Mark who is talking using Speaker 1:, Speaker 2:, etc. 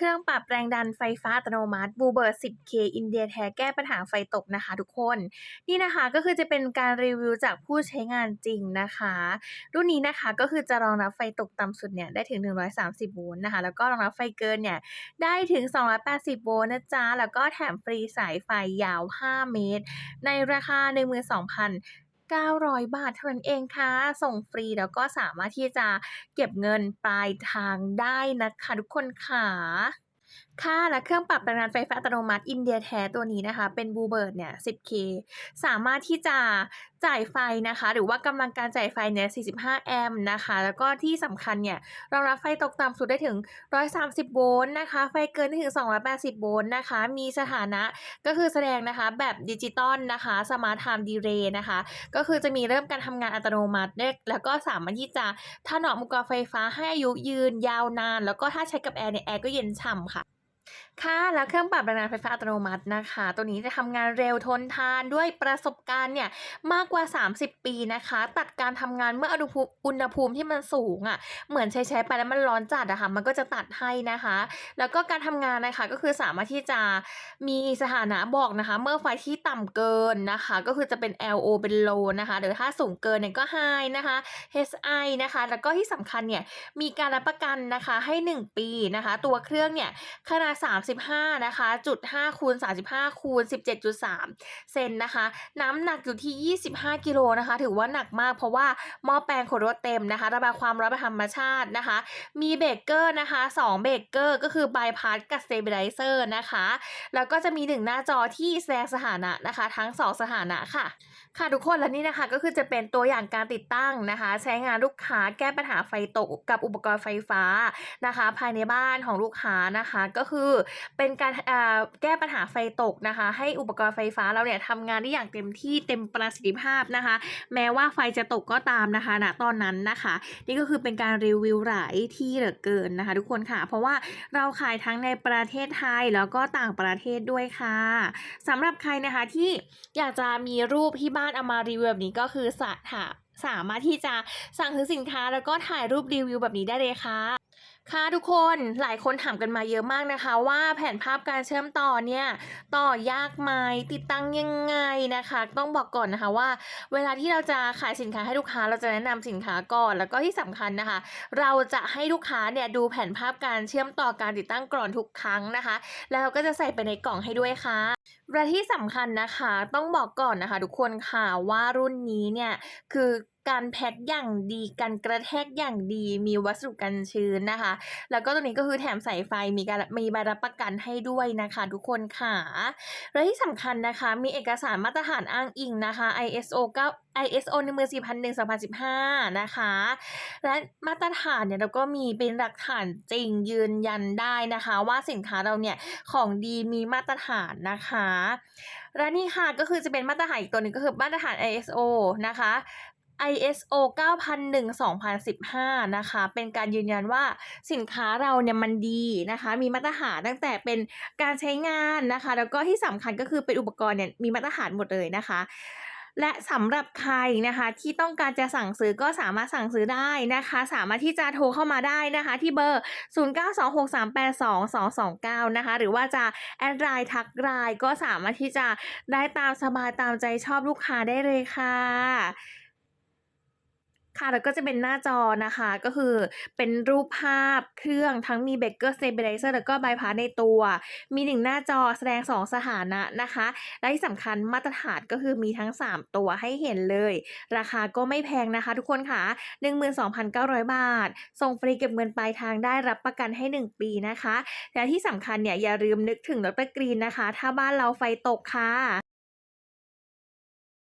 Speaker 1: เครื่องปรับแรงดันไฟฟ้าอัตโนมัติ Bluebird 10K อินเดียแท้แก้ปัญหาไฟตกนะคะทุกคน นี่นะคะก็คือจะเป็นการรีวิวจากผู้ใช้งานจริงนะคะ รุ่นนี้นะคะก็คือจะรองรับไฟตกต่ำสุดเนี่ยได้ถึง 130 โวลต์นะคะ แล้วก็รองรับไฟเกินเนี่ยได้ถึง 280 โวลต์นะจ๊ะ แล้วก็แถมฟรีสายไฟยาว 5 เมตร ในราคา 12,000 900 บาทเท่านั้นเองค่ะ ส่งฟรีแล้วก็สามารถที่จะเก็บเงินปลายทางได้นะคะทุกคนค่ะค่ะและเครื่องปรับพลังงานไฟฟ้าอัตโนมัติอินเดียแท้ตัวนี้นะคะ เป็น Bluebird เนี่ย 10K สามารถที่จะจ่ายไฟนะคะ หรือว่ากำลังการจ่ายไฟเนี่ย 45 แอมป์นะคะ แล้วก็ที่สำคัญเนี่ยรองรับไฟตกต่ำสุดได้ถึง 130 โวลต์นะคะ ไฟเกินได้ถึง 280 โวลต์นะคะ มีสถานะก็คือแสดงนะคะแบบดิจิตอลนะคะ Smart Time Delay นะคะ ก็คือจะมีเริ่มการทำงานอัตโนมัติแล้วก็สามารถที่จะถนอมอุปกรณ์ไฟฟ้าให้อายุยืนยาวนาน แล้วก็ถ้าใช้กับแอร์เนี่ยแอร์ก็เย็นฉ่ำค่ะ ค่ะแล้วเครื่องปรับแรงดันไฟฟ้าอัตโนมัตินะคะ ตัวนี้จะทำงานเร็วทนทานด้วยประสบการณ์เนี่ยมากกว่า 30 ปีนะคะ ตัดการทำงานเมื่ออุณหภูมิที่มันสูงอะ่ะเหมือนใช้ใช้ไปแล้วมันร้อนจัดอะค่ะมันก็จะตัดให้นะคะ แล้วก็การทำงานนะคะก็คือสามารถที่จะมีสถานะบอกนะคะ เมื่อไฟที่ต่ำเกินนะคะ ก็คือจะเป็น LO เป็น low นะคะหรือถ้าสูงเกินเนี่ยก็ high นะคะ HI นะคะ แล้วก็ที่สำคัญเนี่ยมีการรับประกันนะคะให้ 1 ปีนะคะ ตัวเครื่องเนี่ยขนาด35นะคะจุด5คูณ35คูณ17.3 เซนนะคะ น้ำหนักอยู่ที่ 25 กิโลนะคะ ถือว่าหนักมากเพราะว่าหม้อแปลงขดรถเต็มนะคะ ระบายความร้อนเป็นธรรมชาตินะคะ มีเบเกอร์นะคะ2เบเกอร์ก็คือบายพาสกับสเตเบลไลเซอร์นะคะ แล้วก็จะมีหนึ่งหน้าจอที่แสดงสถานะนะคะ ทั้ง 2 สถานะค่ะ ค่ะทุกคนและนี่นะคะก็คือจะเป็นตัวอย่างการติดตั้งนะคะ ใช้งานลูกค้าแก้ปัญหาไฟตกกับอุปกรณ์ไฟฟ้านะคะ ภายในบ้านของลูกค้านะคะ ก็คือเป็นการแก้ปัญหาไฟตกนะคะ ให้อุปกรณ์ไฟฟ้าเราเนี่ยทำงานได้อย่างเต็มที่เต็มประสิทธิภาพนะคะ แม้ว่าไฟจะตกก็ตามนะคะณตอนนั้นนะคะ นี่ก็คือเป็นการรีวิวหลายที่เหลือเกินนะคะ ทุกคนค่ะ เพราะว่าเราขายทั้งในประเทศไทยแล้วก็ต่างประเทศด้วยค่ะสำหรับใครนะคะที่อยากจะมีรูปที่บ้านเอามารีวิวแบบนี้ก็คือสาถาสามารถที่จะสั่งซื้อสินค้าแล้วก็ถ่ายรูปรีวิวแบบนี้ได้เลยค่ะ ค่ะทุกคนหลายคนถามกันมาเยอะมากนะคะว่าแผนภาพการเชื่อมต่อเนี่ยต่อยากไหมติดตั้งยังไงนะคะ ต้องบอกก่อนนะคะว่า เวลาที่เราจะขายสินค้าให้ลูกค้าเราจะแนะนำสินค้าก่อน แล้วก็ที่สำคัญนะคะ เราจะให้ลูกค้าเนี่ยดูแผนภาพการเชื่อมต่อการติดตั้งก่อนทุกครั้งนะคะ แล้วเราก็จะใส่ไปในกล่องให้ด้วยค่ะและที่สำคัญนะคะต้องบอกก่อนนะคะ ทุกคนค่ะว่ารุ่นนี้เนี่ยคือ การแพ็คอย่างดีการกระแทกอย่างดีมีวัสดุกันชื้นนะคะ แล้วก็ตัวนี้ก็คือแถมสายไฟมีการมีใบรับประกันให้ด้วยนะคะ ทุกคนค่ะและที่สำคัญนะคะมีเอกสารมาตรฐานอ้างอิงนะคะ ISO 9 ISO 14001 2015 นะคะ และมาตรฐานเนี่ยเราก็มีเป็นหลักฐานจริงยืนยันได้นะคะ ว่าสินค้าเราเนี่ยของดีมีมาตรฐานนะคะ และนี่ค่ะก็คือจะเป็นมาตรฐานอีกตัวหนึงก็คือมาตรฐาน ISO นะคะ ISO 9001 2015 นะคะ เป็นการยืนยันว่าสินค้าเราเนี่ยมันดีนะคะ มีมาตรฐานตั้งแต่เป็นการใช้งานนะคะ แล้วก็ที่สำคัญก็คือเป็นอุปกรณ์เนี่ยมีมาตรฐานหมดเลยนะคะและสำหรับใครนะคะที่ต้องการจะสั่งซื้อก็สามารถสั่งซื้อได้นะคะ สามารถที่จะโทรเข้ามาได้นะคะ ที่เบอร์ 0926382229 นะคะ หรือว่าจะแอดไลน์ทักไลน์ก็สามารถที่จะได้ตามสบายตามใจชอบลูกค้าได้เลยค่ะ ค่ะแล้วก็จะเป็นหน้าจอนะคะ ก็คือเป็นรูปภาพเครื่องทั้งมีเบเกอร์สเตเบลไลเซอร์แล้วก็บพาสในตัว มีหนึ่งหน้าจอแสดง 2 สถานะนะคะ และที่สำคัญมาตรฐานก็คือมีทั้ง 3 ตัวให้เห็นเลย ราคาก็ไม่แพงนะคะ ทุกคนค่ะ 12,900 บาท ส่งฟรีเก็บเงินปลายทางได้รับประกันให้ 1 ปีนะคะ และที่สำคัญเนี่ยอย่าลืมนึกถึงดรกรีนนะคะ ถ้าบ้านเราไฟตกค่ะ